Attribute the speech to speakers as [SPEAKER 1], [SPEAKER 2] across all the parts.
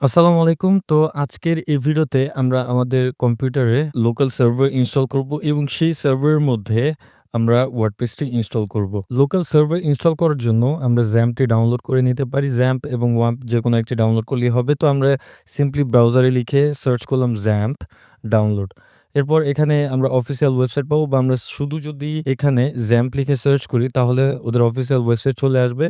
[SPEAKER 1] আসসালামু আলাইকুম। তো আজকের এই ভিডিওতে আমরা আমাদের কম্পিউটারে লোকাল সার্ভার ইনস্টল করব এবং সেই সার্ভারের মধ্যে আমরা ওয়ার্ডপ্রেসটি ইনস্টল করব। লোকাল সার্ভার ইনস্টল করার জন্য আমরা জ্যাম্পটি ডাউনলোড করে নিতে পারি। জ্যাম্প এবং ওয়াম্প যেকোনো একটি ডাউনলোড করলেই হবে। তো আমরা সিম্পলি ব্রাউজারে লিখে সার্চ করলাম জ্যাম্প ডাউনলোড। এরপর এখানে আমরা অফিসিয়াল ওয়েবসাইট পাবো বা আমরা শুধু যদি এখানে জ্যাম্প লিখে সার্চ করি তাহলে ওদের অফিসিয়াল ওয়েবসাইট চলে আসবে।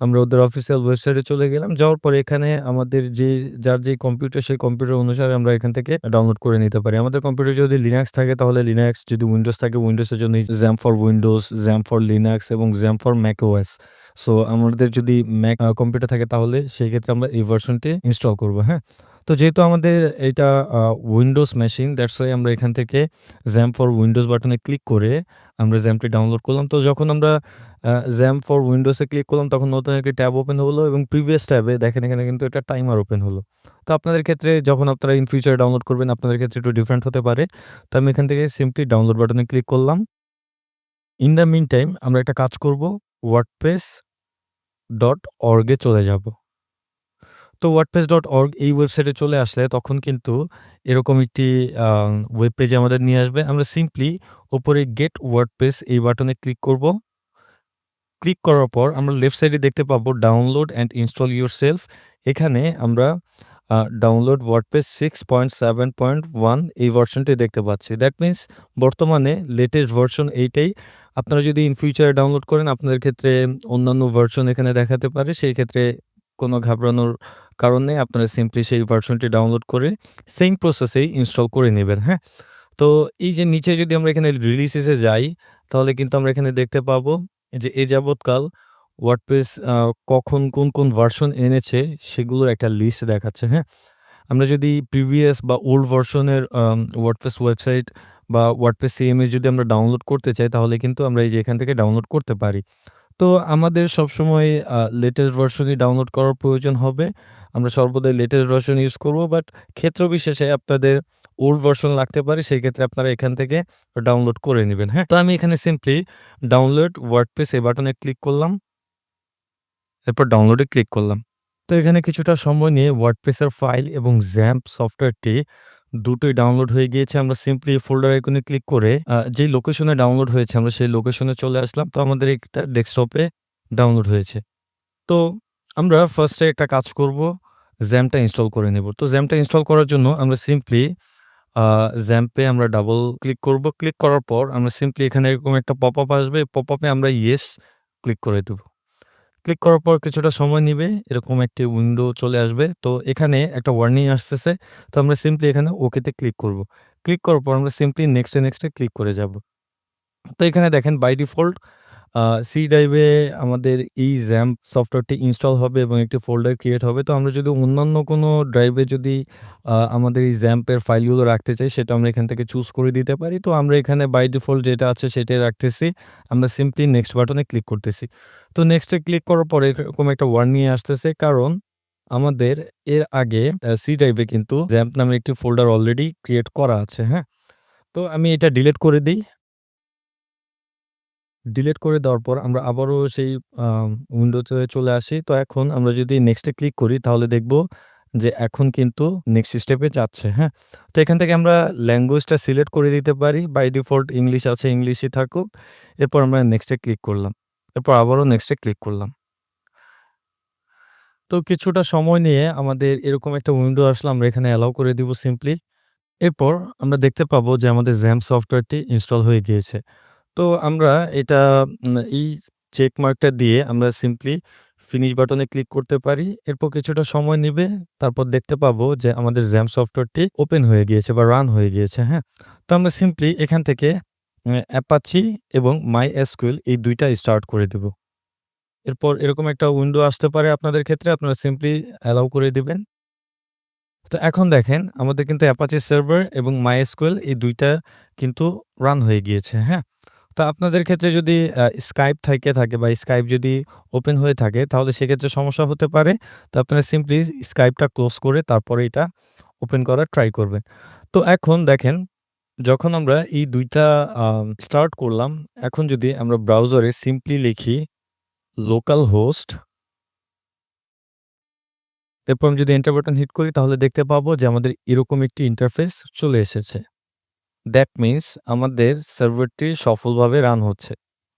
[SPEAKER 1] আমরা ওদের অফিসিয়াল ওয়েবসাইটে চলে গেলাম। যাওয়ার পরে এখানে আমাদের যে যার যে কম্পিউটার সেই কম্পিউটার অনুসারে আমরা এখান থেকে ডাউনলোড করে নিতে পারি। আমাদের কম্পিউটার যদি লিনাক্স থাকে তাহলে লিনাক্স, যদি উইন্ডোজ থাকে উইন্ডোজের জন্য XAMPP for Windows, XAMPP for Linux এবং জ্যাম ফর ম্যাকওএস। সো আমাদের যদি ম্যাক কম্পিউটার থাকে তাহলে সেই ক্ষেত্রে আমরা এই ভার্সনটি ইনস্টল করব হ্যাঁ? তো যেহেতু আমাদের এটা উইন্ডোজ মেশিন দ্যাটস ওয়াই আমরা এখান থেকে জ্যাম ফর উইন্ডোজ বাটনে ক্লিক করে আমরা জ্যামটি ডাউনলোড করলাম। তো যখন আমরা, আ জ্যাম্প ফর উইন্ডোজে ক্লিক করলাম, তখন নতুন একটি ট্যাব ওপেন হলো এবং প্রিভিয়াস ট্যাবে দেখেন এখানে কিন্তু একটা টাইমার ওপেন হলো। তো আপনাদের ক্ষেত্রে যখন আপনারা ইন ফিউচার ডাউনলোড করবেন, আপনাদের ক্ষেত্রে একটু ডিফারেন্ট হতে পারে। তো আমি এখান থেকে সিম্পলি ডাউনলোড বাটনে ক্লিক করলাম। ইন দ্য মিন টাইম আমরা একটা কাজ করব ডট অর্গে চলে যাব। তো wordpress.org এই ওয়েবসাইটে চলে আসলে তখন কিন্তু এরকম একটি ওয়েব পেজে আমাদের নিয়ে আসবে। আমরা সিম্পলি উপরে গেট ওয়ার্ডপ্রেস এই বাটনে ক্লিক করব। ক্লিক করার পর আমরা লেফট সাইডে দেখতে পাবো download and install yourself এখানে আমরা ডাউনলোড ওয়ার্ডপ্রেস 6.7.1 এই ভার্সনটি দেখতে পাচ্ছি। দ্যাট মিনস বর্তমানে লেটেস্ট ভার্সন এইটাই। আপনারা যদি ইন ফিউচারে ডাউনলোড করেন, আপনাদের ক্ষেত্রে অন্যান্য ভার্সন এখানে দেখাতে পারে। সেই ক্ষেত্রে কোনো ঘাবড়ানোর কারণ। আপনারা সিম্পলি সেই ভার্সনটি ডাউনলোড করে সেম প্রসেসেই ইনস্টল করে নেবেন হ্যাঁ? তো এই যে নিচে যদি আমরা এখানে রিলিজেস যাই তাহলে কিন্তু আমরা এখানে দেখতে পাবো যে এ যাবৎকাল ওয়ার্ডপ্রেস কখন কোন, কোন ভার্সন এনেছে সেগুলোর একটা লিস্ট দেখাচ্ছে, হ্যাঁ? আমরা যদি প্রিভিয়াস বা ওল্ড ভার্সনের ওয়ার্ডপ্রেস ওয়েবসাইট বা ওয়ার্ডপ্রেস সিএমএস যদি আমরা ডাউনলোড করতে চাই তাহলে কিন্তু আমরা এই যে এখান থেকে ডাউনলোড করতে পারি। তো আমাদের সবসময় লেটেস্ট ভার্সনই ডাউনলোড করার প্রয়োজন হবে। আমরা সর্বদাই লেটেস্ট ভার্সন ইউজ করব বাট ক্ষেত্র বিশেষে আপনাদের ওল্ড ভার্সন লাগতে পারে সেই ক্ষেত্রে আপনারা এখান থেকে ডাউনলোড করে নিবেন, হ্যাঁ? তো আমি এখানে সিম্পলি ডাউনলোড ওয়ার্ডপ্রেস এই বাটনে ক্লিক করলাম। এরপর ডাউনলোডে ক্লিক করলাম। তো এখানে কিছুটা সময় নিয়ে ওয়ার্ডপ্রেসের ফাইল এবং জ্যাম্প সফটওয়্যারটি দুটোই ডাউনলোড হয়ে গিয়েছে। আমরা সিম্পলি ফোল্ডার আইকনে ক্লিক করে যেই লোকেশনে ডাউনলোড হয়েছে আমরা সেই লোকেশনে চলে আসলাম। তো আমাদের একটা ডেস্কটপে ডাউনলোড হয়েছে। তো আমরা ফার্স্টে একটা কাজ করব, জ্যামটা ইনস্টল করে নেব। তো জ্যামটা ইনস্টল করার জন্য আমরা সিম্পলি জ্যাম্পে আমরা ডাবল ক্লিক করব। ক্লিক করার পর আমরা সিম্পলি এখানে এরকম একটা পপ আপ আসবে। পপ আপে আমরা ইয়েস ক্লিক করে দেব। ক্লিক করার পর কিছুটা সময় নিবে। এরকম একটি উইন্ডো চলে আসবে। তো এখানে একটা ওয়ার্নিং আসতেছে। তো আমরা সিম্পলি এখানে ওকেতে ক্লিক করব। ক্লিক করার পর আমরা সিম্পলি নেক্সটে নেক্সটে ক্লিক করে যাব। তো এখানে দেখেন বাই ডিফল্ট সি ড্রাইভে আমাদের এই জ্যাম্প সফটওয়্যারটি ইনস্টল হবে এবং একটি ফোল্ডার ক্রিয়েট হবে। তো আমরা যদি অন্যান্য কোনো ড্রাইভে যদি আমাদের এই জ্যাম্পের ফাইলগুলো রাখতে চাই সেটা আমরা এখান থেকে চুজ করে দিতে পারি। তো আমরা এখানে বাই ডিফল্ট যেটা আছে সেটাই রাখতেছি। আমরা সিম্পলি নেক্সট বাটনে ক্লিক করতেছি। তো নেক্সট ক্লিক করার পরে এরকম একটা ওয়ার্নিং আসতেছে কারণ আমাদের এর আগে সি ড্রাইভে কিন্তু জ্যাম্প নামের একটি ফোল্ডার অলরেডি ক্রিয়েট করা আছে, হ্যাঁ? তো আমি এটা ডিলিট করে দেই। ডিলিট করে দেওয়ার পর আমরা আবারও সেই উইন্ডোতে চলে আসি। তো এখন আমরা যদি নেক্সট ক্লিক করি তাহলে দেখব যে এখন কিন্তু নেক্সট স্টেপে যাচ্ছে, হ্যাঁ? তো এখান থেকে আমরা ল্যাঙ্গুয়েজটা সিলেক্ট করে দিতে পারি। বাই ডিফল্ট ইংলিশ আছে, ইংলিশই থাকুক। এরপর আমরা নেক্সট ক্লিক করলাম। এরপর আবারও নেক্সট ক্লিক করলাম। তো কিছুটা সময় নিয়ে আমাদের এরকম একটা উইন্ডো আসলে আমরা এখানে অ্যালাউ করে দিব সিম্পলি। এরপর আমরা দেখতে পাবো যে আমাদের জ্যাম সফটওয়্যারটি ইনস্টল হয়ে গিয়েছে। তো আমরা এটা এই চেক মার্কটা দিয়ে আমরা সিম্পলি ফিনিশ বাটনে ক্লিক করতে পারি। এরপর কিছুটা সময় নেবে তারপর দেখতে পাবো যে আমাদের জ্যাম সফটওয়্যারটি ওপেন হয়ে গিয়েছে বা রান হয়ে গিয়েছে, হ্যাঁ? তো আমরা সিম্পলি এখান থেকে অ্যাপাচি এবং MySQL এই দুইটা স্টার্ট করে দিব। এরপর এরকম একটা উইন্ডো আসতে পারে আপনাদের ক্ষেত্রে। আপনারা সিম্পলি অ্যালাউ করে দিবেন। তো এখন দেখেন আমাদের কিন্তু অ্যাপাচি সার্ভার এবং MySQL এই দুইটা কিন্তু রান হয়ে গিয়েছে, হ্যাঁ? তো আপনাদের ক্ষেত্রে যদি স্কাইপ থেকে থাকে বা স্কাইপ যদি ওপেন হয়ে থাকে তাহলে সেক্ষেত্রে সমস্যা হতে পারে। তো আপনারা সিম্পলি স্কাইপটা ক্লোজ করে তারপরে এটা ওপেন করার ট্রাই করবেন। তো এখন দেখেন যখন আমরা এই দুইটা স্টার্ট করলাম, এখন যদি আমরা ব্রাউজারে সিম্পলি লিখি লোকাল হোস্ট এরপর আমি যদি এন্টার বাটন হিট করি তাহলে দেখতে পাবো যে আমাদের এরকম একটি ইন্টারফেস চলে এসেছে। দ্যাট মিনস আমাদের সার্ভারটি সফলভাবে রান হচ্ছে।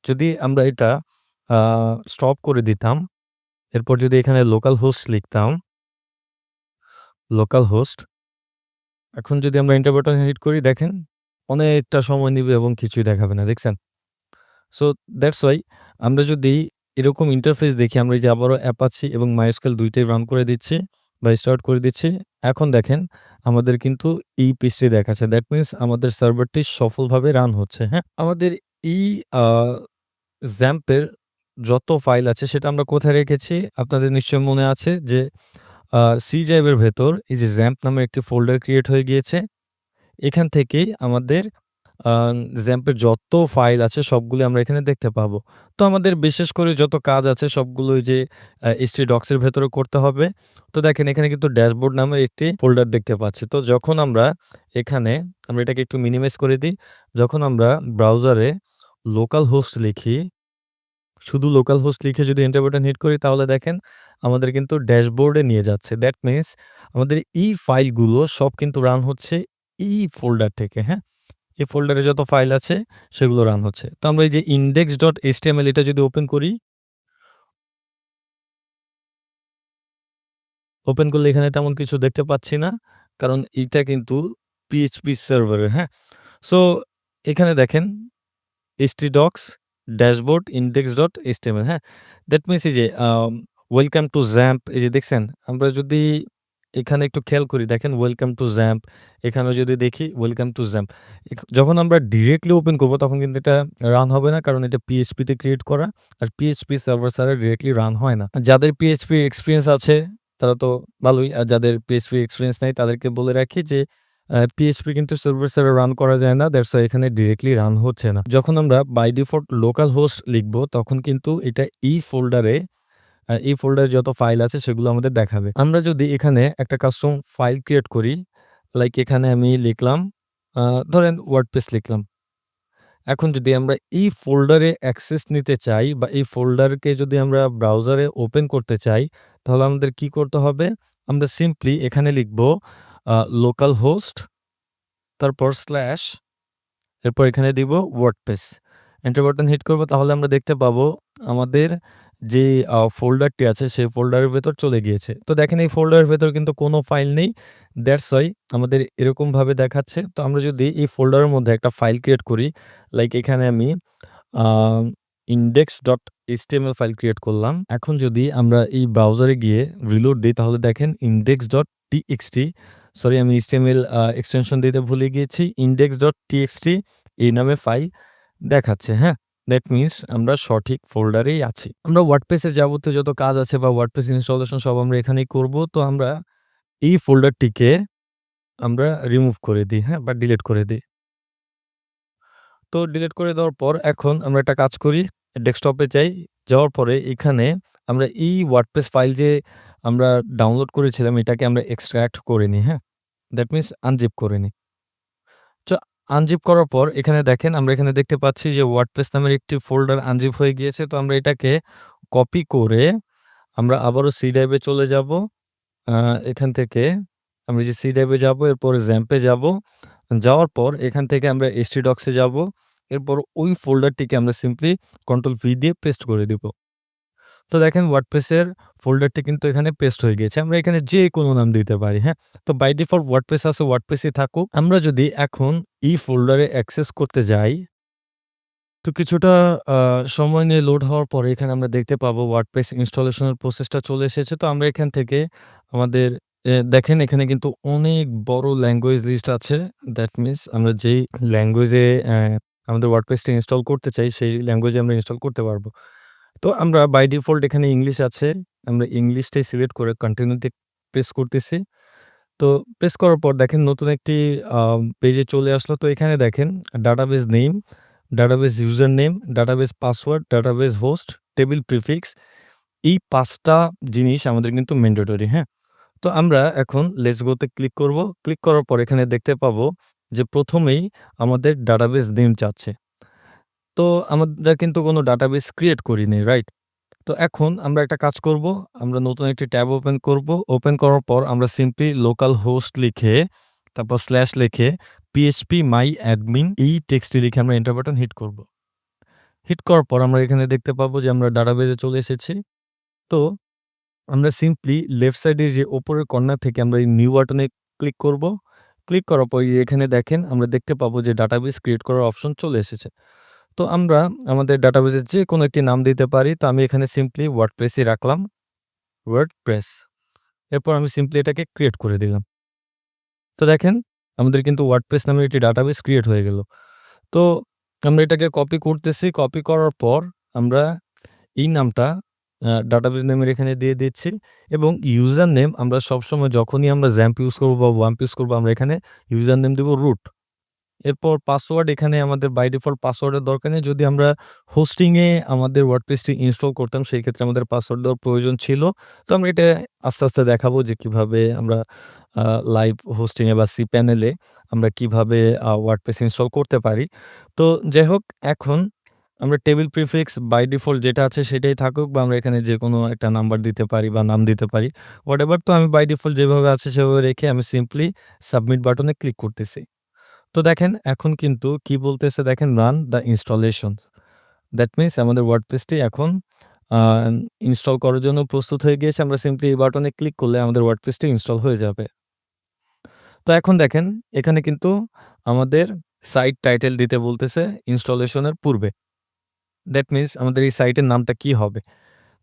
[SPEAKER 1] যদি আমরা এটা স্টপ করে দিতাম, এরপর যদি এখানে লোকাল হোস্ট লিখতাম লোকাল হোস্ট এখন যদি আমরা এন্টার হিট করি দেখেন অনেকটা সময় নিবে এবং কিছুই দেখাবে না। দেখছেন? সো দ্যাটস ওয়াই আমরা যদি এরকম ইন্টারফেস দেখি আমরা এই যে আবারও অ্যাপাচি এবং MySQL ২ টাই রান করে দিচ্ছি বা স্টার্ট করে দিচ্ছি। এখন দেখেন আমাদের কিন্তু এই পেজটি দেখাচ্ছে। দ্যাট মিনস আমাদের সার্ভারটি সফলভাবে রান হচ্ছে, হ্যাঁ? আমাদের এই জ্যাম্পের যত ফাইল আছে সেটা আমরা কোথায় রেখেছি? আপনাদের নিশ্চয়ই মনে আছে যে সি ড্রাইভের ভেতর এই যে জ্যাম্প নামে একটি ফোল্ডার ক্রিয়েট হয়ে গিয়েছে। এখান থেকেই আমাদের XAMPP যত ফাইল আছে সবগুলো আমরা এখানে দেখতে পাবো। তো আমাদের বিশেষ করে যত কাজ আছে সবগুলো যে আ এর ভেতরে করতে হবে। তো দেখেন এখানে কিন্তু ড্যাশবোর্ড নামের একটি ফোল্ডার দেখতে পাচ্ছি। তো যখন আমরা এখানে আমরা এটাকে একটু মিনিমাইজ করে দিই। যখন আমরা ব্রাউজারে লোকাল হোস্ট লিখি শুধু লোকাল হোস্ট লিখে যদি বাটন হিট করি তাহলে দেখেন আমাদের কিন্তু ড্যাশবোর্ডে নিয়ে যাচ্ছে। দ্যাট মিনস আমাদের এই ফাইলগুলো সব কিন্তু রান হচ্ছে এই ফোল্ডার থেকে, হ্যাঁ? এই ফোল্ডারে যত ফাইল আছে সেগুলো রান হচ্ছে। তো আমরা এই যে ইন্ডেক্স ডট index.html এটা যদি ওপেন করি ওপেন করলে এখানে তেমন কিছু দেখতে পাচ্ছি না। কারণ এটা কিন্তু পিএইচপি সার্ভারের, হ্যাঁ? সো এখানে দেখেন htdocs dashboard index dot index.html হ্যাঁ? দ্যাট মিনস এই যে ওয়েলকাম টু জ্যাম্প এই যে দেখছেন? আমরা যদি এখানে একটু খেয়াল করি, দেখেন ওয়েলকাম টু জ্যাম্প এখানেও যদি দেখি ওয়েলকাম টু এখ, যখন আমরা ডিরেক্টলি ওপেন করব তখন কিন্তু এটা রান হবে না। কারণ এটা পিএইচপিতে ক্রিয়েট করা। আর পিএইচপি সার্ভার ছাড়া ডিরেক্টলি রান হয় না। যাদের PHP এক্সপিরিয়েন্স আছে, তারা তো ভালোই। আর যাদের পিএইচপি এক্সপিরিয়েন্স নাই, তাদেরকে বলে রাখি যে পিএইচপি কিন্তু সার্ভার ছাড়া রান করা যায় না। দ্যাটস এখানে ডিরেক্টলি রান হচ্ছে না। যখন আমরা বাই ডিফল্ট লোকাল হোস্ট লিখব, তখন কিন্তু এটা এই ফোল্ডারে এই ফোল্ডারে যত ফাইল আছে সেগুলো আমাদের দেখাবে। আমরা যদি এখানে একটা কাস্টম ফাইল ক্রিয়েট করি, লাইক এখানে আমি লিখলাম ধরেন ওয়ার্ডপ্রেস লিখলাম। এখন যদি আমরা এই ফোল্ডারে অ্যাক্সেস নিতে চাই বা এই ফোল্ডারকে যদি আমরা ব্রাউজারে ওপেন করতে চাই তাহলে আমাদের কি করতে হবে? আমরা সিম্পলি এখানে লিখব লোকাল হোস্ট তারপর স্ল্যাশ এরপর এখানে দিব ওয়ার্ডপ্রেস। এন্টার বাটন হিট করব তাহলে আমরা দেখতে পাবো আমাদের যে ফোল্ডারটি আছে সেই ফোল্ডারের ভেতর চলে গিয়েছে। তো দেখেন এই ফোল্ডারের ভেতর কিন্তু কোনো ফাইল নেই। দ্যাটস ওয়াই আমাদের এরকমভাবে দেখাচ্ছে। তো আমরা যদি এই ফোল্ডারের মধ্যে একটা ফাইল ক্রিয়েট করি, লাইক এখানে আমি আ index.html ফাইল ক্রিয়েট করলাম। এখন যদি আমরা এই ব্রাউজারে গিয়ে রিলোড দিই তাহলে দেখেন index.txt সরি আমি আ এক্সটেনশন দিতে ভুলে গিয়েছি। index.txt এই নামে ফাইল দেখাচ্ছে, হ্যাঁ? দ্যাট মিনস আমরা সঠিক ফোল্ডারেই আছি। আমরা ওয়ার্ডপ্রেসের যাবতীয় যত কাজ আছে বা ওয়ার্ডপ্রেস ইনস্টলেশন সব আমরা এখানেই করব। তো আমরা এই ফোল্ডারটিকে আমরা রিমুভ করে দিই, হ্যাঁ? বা ডিলিট করে দিই। তো ডিলিট করে দেওয়ার পর এখন আমরা একটা কাজ করি। ডেস্কটপে যাই। যাওয়ার পরে এখানে আমরা এই ওয়ার্ডপ্রেস ফাইল যে আমরা ডাউনলোড করেছিলাম এটাকে আমরা এক্সট্রাক্ট করে নিই, হ্যাঁ? দ্যাট মিনস আনজিপ করে নিই। আনজিপ করার পর এখানে দেখেন আমরা এখানে দেখতে পাচ্ছি যে ওয়ার্ডপ্রেস নামের একটি ফোল্ডার আনজিপ হয়ে গিয়েছে। তো আমরা এটাকে কপি করে আমরা আবারও সি ড্রাইভে চলে যাব। এখান থেকে আমরা যে সি ড্রাইভে যাব, এরপর জ্যাম্পে যাব। যাওয়ার পর এখান থেকে আমরা htdocs এ যাব। এরপর ওই ফোল্ডারটিকে আমরা সিম্পলি কন্ট্রোল ভি দিয়ে পেস্ট করে দিব। তো দেখেন ওয়ার্ডপ্রেসের ফোল্ডারটি কিন্তু এখানে পেস্ট হয়ে গিয়েছে। আমরা এখানে যে কোনো নাম দিতে পারি, হ্যাঁ? তো বাই ডিফল্ট ওয়ার্ডপ্রেস আছে ওয়ার্ডপ্রেসই থাকুক। আমরা যদি এখন এই ফোল্ডারে অ্যাক্সেস করতে যাই তো কিছুটা সময় নিয়ে লোড হওয়ার পরে এখানে আমরা দেখতে পাবো ওয়ার্ডপ্রেস ইনস্টলেশনের প্রসেসটা চলে এসেছে। তো আমরা এখান থেকে আমাদের দেখেন এখানে কিন্তু অনেক বড় ল্যাঙ্গুয়েজ লিস্ট আছে। দ্যাট মিনস আমরা যেই ল্যাঙ্গুয়েজে আমাদের ওয়ার্ডপ্রেসটা ইনস্টল করতে চাই সেই ল্যাঙ্গুয়েজে আমরা ইনস্টল করতে পারব। তো আমরা বাই ডিফল্ট এখানে ইংলিশ আছে। আমরা ইংলিশটাই সিলেক্ট করে কন্টিনিউতে প্রেস করতেছি। তো প্রেস করার পর দেখেন নতুন একটি পেজে চলে আসলো। তো এখানে দেখেন database name, database username, database password, database host, table prefix এই পাঁচটা জিনিস আমাদের কিন্তু ম্যান্ডেটরি, হ্যাঁ? তো আমরা এখন লেটস গো তে ক্লিক করব। ক্লিক করার পর এখানে দেখতে পাবো যে প্রথমেই আমাদের ডাটাবেস নেম চাচ্ছে। তো আমরা কিন্তু কোনো ডাটাবেস ক্রিয়েট করিনি, রাইট? তো এখন আমরা একটা কাজ করব। আমরা নতুন একটি ট্যাব ওপেন করব। ওপেন করার পর আমরা সিম্পলি লোকাল হোস্ট লিখে তারপর স্ল্যাশ লিখে পিএইচপি মাই অ্যাডমিন এই টেক্সটি লিখে আমরা এন্টার বাটন হিট করব। হিট করার পর আমরা এখানে দেখতে পাবো যে আমরা ডাটাবেজে চলে এসেছি। তো আমরা সিম্পলি লেফট সাইডে যে ওপরের কর্নার থেকে আমরা এই নিউ বাটনে ক্লিক করব। ক্লিক করার পর এখানে দেখেন আমরা দেখতে পাবো যে ডাটাবেস ক্রিয়েট করার অপশন চলে এসেছে। তো আমরা আমাদের ডাটাবেজের যে কোনো একটি নাম দিতে পারি। তো আমি এখানে সিম্পলি ওয়ার্ডপ্রেসই রাখলাম। ওয়ার্ডপ্রেস। এরপর আমি সিম্পলি এটাকে ক্রিয়েট করে দিলাম। তো দেখেন, আমাদের কিন্তু ওয়ার্ডপ্রেস নামের একটি ডাটাবেস ক্রিয়েট হয়ে গেল। তো আমরা এটাকে কপি করতেছি। কপি করার পর আমরা এই নামটা ডাটাবেস নেমের এখানে দিয়ে দিচ্ছি এবং ইউজার নেম আমরা সবসময় যখনই আমরা জ্যাম্প ইউজ করব বা ওয়াম্প ইউজ করব, আমরা এখানে ইউজার নেম দেবো রুট। এরপর পাসওয়ার্ড এখানে আমাদের বাই ডিফল্ট পাসওয়ার্ডের দরকার নেই। যদি আমরা হোস্টিংয়ে আমাদের ওয়ার্ডপ্রেসটি ইনস্টল করতাম সেই ক্ষেত্রে আমাদের পাসওয়ার্ড দেওয়ার প্রয়োজন ছিল। তো আমরা এটা আস্তে, আস্তে দেখাবো যে কীভাবে আমরা লাইভ হোস্টিংয়ে বা সি প্যানেলে আমরা কীভাবে ওয়ার্ডপ্রেস ইনস্টল করতে পারি। তো যাই হোক এখন আমরা টেবিল প্রিফিক্স বাই ডিফল্ট যেটা আছে সেটাই থাকুক বা আমরা এখানে যে কোনো একটা নাম্বার দিতে পারি বা নাম দিতে পারি। হোয়াটএভার তো আমি বাই ডিফল্ট যেভাবে আছে সেভাবে রেখে আমি সিম্পলি সাবমিট বাটনে ক্লিক করতেছি। তো দেখেন, এখন কিন্তু কি বলতেছে দেখেন run the installation. That means আমাদের ওয়ার্ডপ্রেসটি এখন ইনস্টল করার জন্য প্রস্তুত হয়ে গিয়েছে। আমরা সিম্পলি এই বাটনে ক্লিক করলে আমাদের ওয়ার্ডপ্রেসটি ইনস্টল হয়ে যাবে। তো এখন দেখেন, এখানে কিন্তু আমাদের সাইট টাইটেল দিতে বলতেছে ইনস্টলেশনের পূর্বে। দ্যাট মিনস আমাদের এই সাইটের নামটা কি হবে?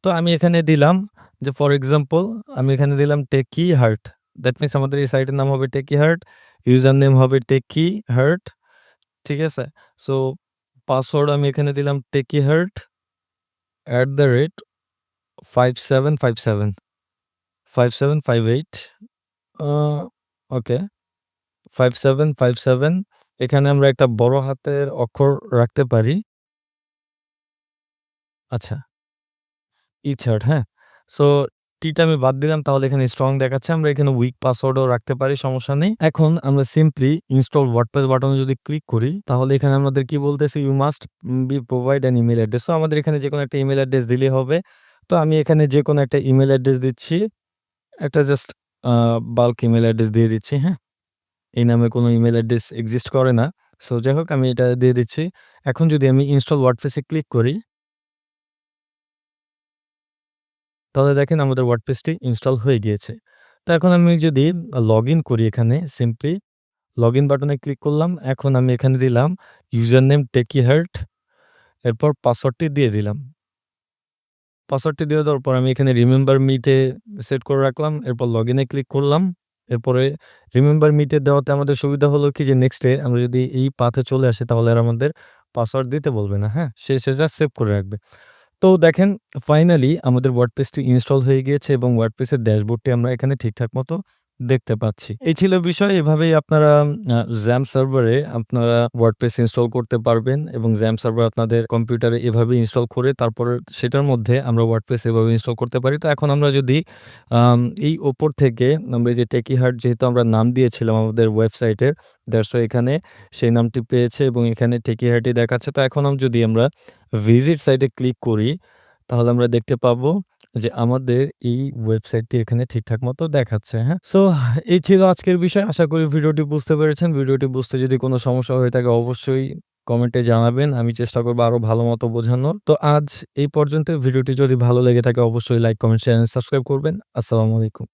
[SPEAKER 1] তো আমি এখানে দিলাম যে ফর এক্সাম্পল আমি এখানে দিলাম টেকি হার্ট। দ্যাট মিনস আমাদের এই সাইটের নাম হবে টেকি হার্ট। ইউজার নেম হবে টেকি হার্ট। ঠিক আছে? সো, পাসওয়ার্ড আমি এখানে দিলাম টেকি হার্ট @5757 5758 আ ওকে 5757 এখানে আমরা একটা বড় হাতের অক্ষর রাখতে পারি। আচ্ছা। ইছার্ট হ্যাঁ? সো টিটা আমি বাদ দিলাম তাহলে এখানে স্ট্রং দেখাচ্ছে। আমরা এখানে উইক পাসওয়ার্ডও রাখতে পারি সমস্যা নেই। এখন আমরা সিম্পলি ইনস্টল ওয়ার্ডপ্রেস বাটনে যদি ক্লিক করি তাহলে এখানে আমাদের কি বলতেছে you must be provide an email address. তো আমাদের এখানে যে কোনো একটা ইমেল অ্যাড্রেস দিলে হবে। তো আমি এখানে যে কোনো একটা ইমেল অ্যাড্রেস দিচ্ছি। একটা জাস্ট বাল্ক ইমেল অ্যাড্রেস দিয়ে দিচ্ছি, হ্যাঁ? এই নামে কোনো ইমেল অ্যাড্রেস এক্সিস্ট করে না। সো যাই হোক আমি এটা দিয়ে দিচ্ছি। এখন যদি আমি ইনস্টল ওয়ার্ডপ্রেস ক্লিক করি তাহলে দেখেন আমাদের ওয়ার্ডপ্রেসটি ইনস্টল হয়ে গিয়েছে। তো এখন আমি যদি লগইন করি এখানে সিম্পলি লগ ইন বাটনে ক্লিক করলাম। এখন আমি এখানে দিলাম ইউজার নেম টেকি হার্ট এরপর পাসওয়ার্ডটি দিয়ে দিলাম। পাসওয়ার্ডটি দিয়ে দেওয়ার পর আমি এখানে রিমেম্বার মি তে সেট করে রাখলাম। এরপর লগ ইনে ক্লিক করলাম। এরপরে রিমেম্বার মি তে দেওয়াতে আমাদের সুবিধা হলো কি যে নেক্সট আমরা যদি এই পাথে চলে আসি তাহলে আর আমাদের পাসওয়ার্ড দিতে বলবে না, হ্যাঁ? সে সেটা সেভ করে রাখবে। তো দেখেন ফাইনালি আমাদের ওয়ার্ডপ্রেসটি ইনস্টল হয়ে গিয়েছে এবং ওয়ার্ডপ্রেসের ড্যাশবোর্ডটি আমরা এখানে ঠিকঠাক মতো দেখতে পাচ্ছি। এই ছিল বিষয় এভাবেই আপনারা আ জ্যাম্প সার্ভারে আপনারা ওয়ার্ডপ্রেস ইনস্টল করতে পারবেন এবং জ্যাম সার্ভার আপনাদের কম্পিউটারে এভাবে ইনস্টল করে তারপরে সেটার মধ্যে আমরা ওয়ার্ডপ্রেস এভাবে ইনস্টল করতে পারি। তো এখন আমরা যদি আম এই উপর থেকে আমরা এই যে টেকি হার্ট যেহেতু আমরা নাম দিয়েছিলাম আমাদের ওয়েবসাইটের দ্যাটস ওয়াই এখানে সেই নামটি পেয়েছে এবং এখানে টেকি হার্টই দেখাচ্ছে। তো এখন আম যদি আমরা ভিজিট সাইটে ক্লিক করি তাহলে আমরা দেখতে পাবো যে আমাদের এই ওয়েবসাইটটি এখানে ঠিকঠাক মতো দেখাচ্ছে, হ্যাঁ? সো এই ছিল আজকের বিষয়। আশা করি ভিডিওটি বুঝতে পেরেছেন। ভিডিওটি বুঝতে যদি কোনো সমস্যা হয়ে থাকে অবশ্যই কমেন্টে জানাবেন। আমি চেষ্টা করব আরও ভালো মতো বোঝানোর। তো আজ এই পর্যন্ত ভিডিওটি যদি ভালো লেগে থাকে অবশ্যই লাইক, কমেন্ট, শেয়ার সাবস্ক্রাইব করবেন। আসসালামু আলাইকুম।